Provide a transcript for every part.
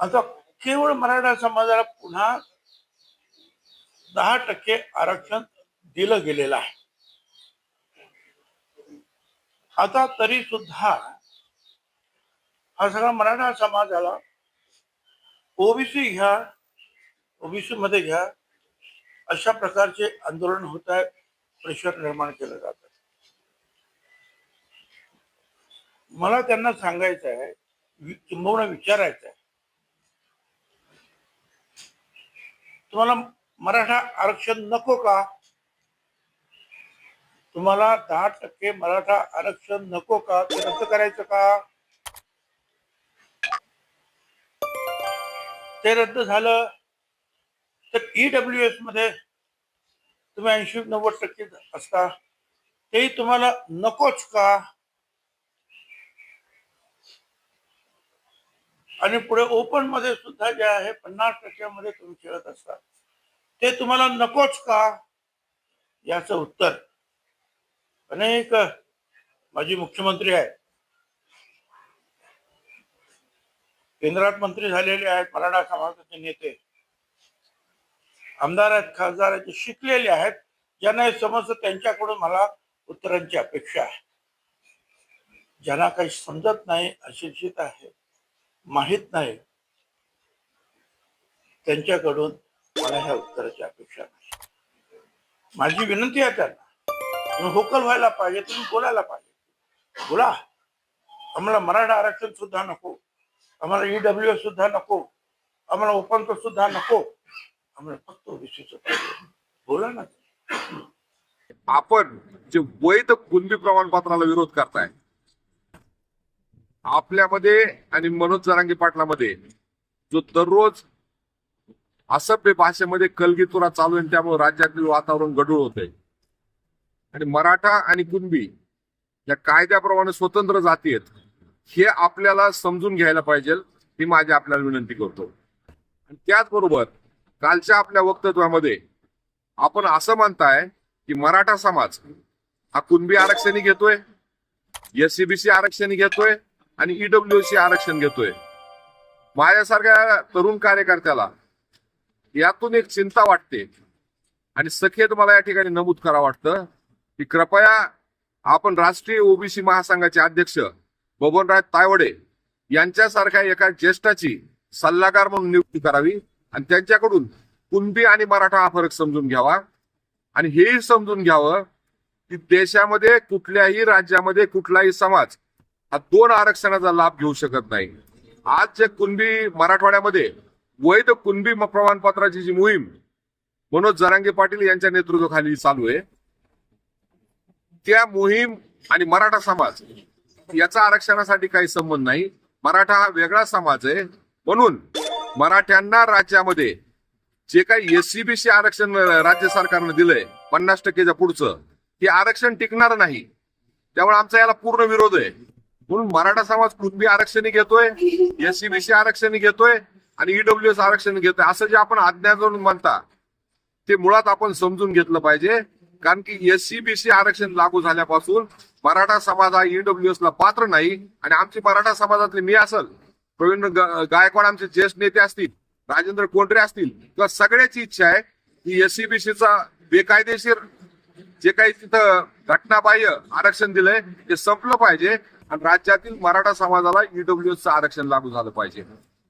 आता केवळ मराठा समाजाला पुन्हा दहा टक्के आरक्षण दिलं गेलेलं आहे. आता तरी सुद्धा हा सगळा मराठा समाजाला ओबीसी घ्या ओबीसी मध्ये घ्या अशा प्रकारचे आंदोलन होत आहे प्रेशर निर्माण केलं जात मला त्यांना सांगायचं आहे किंबहुना विचारायचं आहे तुम्हाला मराठा आरक्षण नको का? तुम्हाला दहा टक्के मराठा आरक्षण नको का? ते रद्द करायचं का? ते रद्द झालं तर ईडब्ल्यू एसमध्ये तुम्ही ऐंशी नव्वद टक्के असता. तेही तुम्हाला नकोच का? आणि पुढे ओपनमध्ये सुद्धा जे आहे पन्नास टक्क्यामध्ये तुम्ही खेळत असता. ते तुम्हाला नकोच का? याचं उत्तर. अनेक माजी मुख्यमंत्री आहेत. केंद्रात मंत्री झालेले आहेत मराठा समाजाचे नेते. आमदार आहेत खासदार आहेत शिकलेले आहेत ज्यांना हे समजतं त्यांच्याकडून मला उत्तरांची अपेक्षा आहे. ज्यांना काही समजत नाही अशिक्षित आहे माहीत नाही. त्यांच्याकडून मला ह्या उत्तराची अपेक्षा नाही. माझी विनंती आहे त्यांना. तुम्ही होकल व्हायला पाहिजे तुम्ही बोलायला पाहिजे. बोला. आम्हाला मराठा आरक्षण सुद्धा नको. आम्हाला ईडब्ल्यू एस सुद्धा नको. आम्हाला ओपन सुद्धा नको. आम्हाला फक्त ओबीसीचं बोला ना. आपण जे वैध कुणबी प्रमाणपत्राला विरोध करताय आपल्यामध्ये आणि मनोज जरांगी पाटलामध्ये जो दररोज असभ्य भाषेमध्ये कलगीतुरा चालू आहे त्यामुळे राज्यातील वातावरण गढूळ आहे आणि मराठा आणि कुणबी या कायद्याप्रमाणे स्वतंत्र जाती आहेत हे आपल्याला समजून घ्यायला पाहिजे ही माझी आपल्याला विनंती करतो. आणि त्याचबरोबर कालच्या आपल्या वक्तव्यामध्ये आपण असं म्हणताय की मराठा समाज हा कुणबी आरक्षणी घेतोय एससीबीसी आरक्षणी घेतोय आणि ईडब्ल्यूसी आरक्षण घेतोय. माझ्यासारख्या तरुण कार्यकर्त्याला यातून एक चिंता वाटते. आणि सखेत मला या ठिकाणी नमूद करा वाटतं की कृपया आपण राष्ट्रीय ओबीसी महासंघाचे अध्यक्ष बबनराज तायवडे यांच्यासारख्या एका ज्येष्ठाची सल्लागार म्हणून नियुक्ती करावी आणि त्यांच्याकडून कुणबी आणि मराठा हा फरक समजून घ्यावा. आणि हेही समजून घ्यावं की देशामध्ये कुठल्याही राज्यामध्ये कुठलाही समाज दोन आरक्षणाचा लाभ घेऊ शकत नाही. आज जे कुणबी मराठवाड्यामध्ये वैध कुणबी प्रमाणपत्राची जी मोहीम मनोज जरांगे पाटील यांच्या नेतृत्वाखाली चालू आहे त्या मोहीम आणि मराठा समाज याचा आरक्षणासाठी काही संबंध नाही. मराठा हा वेगळा समाज आहे. म्हणून मराठ्यांना राज्यामध्ये जे काही एससीबीसी आरक्षण राज्य सरकारनं दिलंय पन्नास टक्केच्या पुढचं हे आरक्षण टिकणार नाही. त्यामुळे आमचा याला पूर्ण विरोध आहे. म्हणून मराठा समाज कुणबी आरक्षण घेतोय एससीबीसी आरक्षण घेतोय आणि ईडब्ल्यू एस आरक्षण घेतोय. असं जे आपण अज्ञान म्हणता ते मुळात आपण समजून घेतलं पाहिजे. कारण की एससीबीसी आरक्षण लागू झाल्यापासून मराठा समाज हा ईडब्ल्यू एस ला पात्र नाही आणि आमची मराठा समाजातले मी असल प्रवीण गायकवाड आमचे ज्येष्ठ नेते असतील राजेंद्र कोंडरे असतील किंवा सगळ्याची इच्छा आहे की एससीबीसीचा बेकायदेशीर जे काही तिथं घटनाबाह्य आरक्षण दिलंय ते संपलं पाहिजे. आणि राज्यातील मराठा समाजाला ईडब्ल्यूएसचं आरक्षण लागू झालं पाहिजे.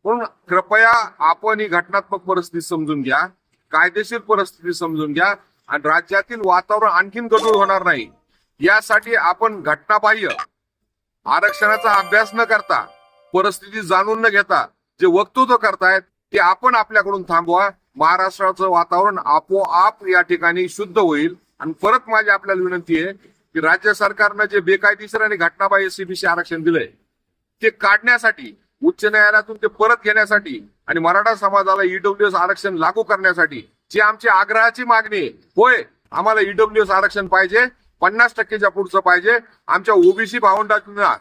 म्हणून कृपया आपण ही घटनात्मक परिस्थिती समजून घ्या कायदेशीर परिस्थिती समजून घ्या आणि राज्यातील वातावरण आणखीन गडूळ होणार नाही. यासाठी आपण घटनाबाह्य आरक्षणाचा अभ्यास न करता परिस्थिती जाणून न घेता जे वक्तृत्व करतायत ते आपण आपल्याकडून थांबवा. महाराष्ट्राचं वातावरण आपोआप या ठिकाणी शुद्ध होईल. आणि परत माझी आपल्याला विनंती आहे की राज्य सरकारनं जे बेकायदेशीर आणि घटनाबाह्य सीबीसी आरक्षण दिलंय ते काढण्यासाठी उच्च न्यायालयातून ते परत घेण्यासाठी आणि मराठा समाजाला ईडब्ल्यू एस आरक्षण लागू करण्यासाठी जी आमची आग्रहाची मागणी आहे होय आम्हाला ईडब्ल्यू एस आरक्षण पाहिजे पन्नास टक्केच्या पुढचं पाहिजे आमच्या ओबीसी भावंडांना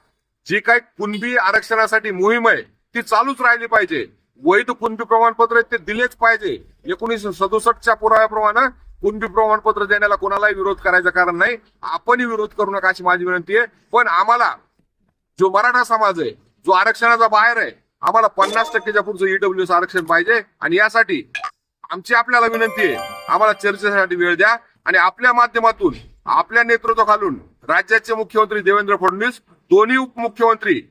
जी काही कुणबी आरक्षणासाठी मोहीम आहे ती चालूच राहिली पाहिजे. वैध कुणबी प्रमाणपत्र ते दिलेच पाहिजे. एकोणीसशे सदुसष्टच्या पुराव्याप्रमाणे कुणबी प्रमाणपत्र देण्याला कोणालाही विरोध करायचं कारण नाही. आपणही विरोध करू नका अशी माझी विनंती आहे. पण आम्हाला जो मराठा समाज आहे जो आरक्षणाचा बाहेर आहे आम्हाला पन्नास टक्केच्या पुढचं ईडब्ल्यू आरक्षण पाहिजे. आणि यासाठी आमची आपल्याला विनंती आहे आम्हाला चर्चेसाठी वेळ द्या. आणि आपल्या माध्यमातून आपल्या नेतृत्वाखालून राज्याचे मुख्यमंत्री देवेंद्र फडणवीस दोन्ही उपमुख्यमंत्री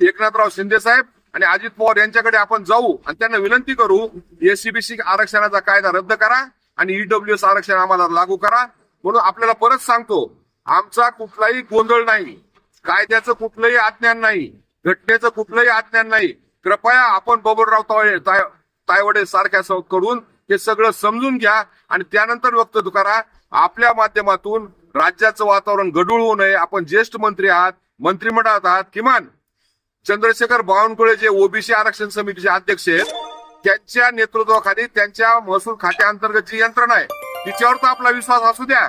एकनाथराव शिंदे साहेब आणि अजित पवार यांच्याकडे आपण जाऊ आणि त्यांना विनंती करू एसीबीसी आरक्षणाचा कायदा रद्द करा. आणि ईडब्ल्यूएस आरक्षण आम्हाला लागू करा. म्हणून आपल्याला परत सांगतो आमचा कुठलाही गोंधळ नाही. कायद्याचं कुठलंही आज्ञान नाही. घटनेचं कुठलंही आज्ञान नाही. कृपया आपण बबनराव तावडे ताय- तायवडे सारख्या कडून हे सगळं समजून घ्या आणि त्यानंतर वक्तव्य करा. आपल्या माध्यमातून राज्याचं वातावरण गढूळ होऊ नये. आपण ज्येष्ठ मंत्री आहात मंत्रिमंडळात आहात किमान चंद्रशेखर बावनकुळे जे ओबीसी आरक्षण समितीचे अध्यक्ष आहेत त्यांच्या नेतृत्वाखाली त्यांच्या महसूल खात्याअंतर्गत जी यंत्रणा आहे तिच्यावर तर आपला विश्वास असू द्या.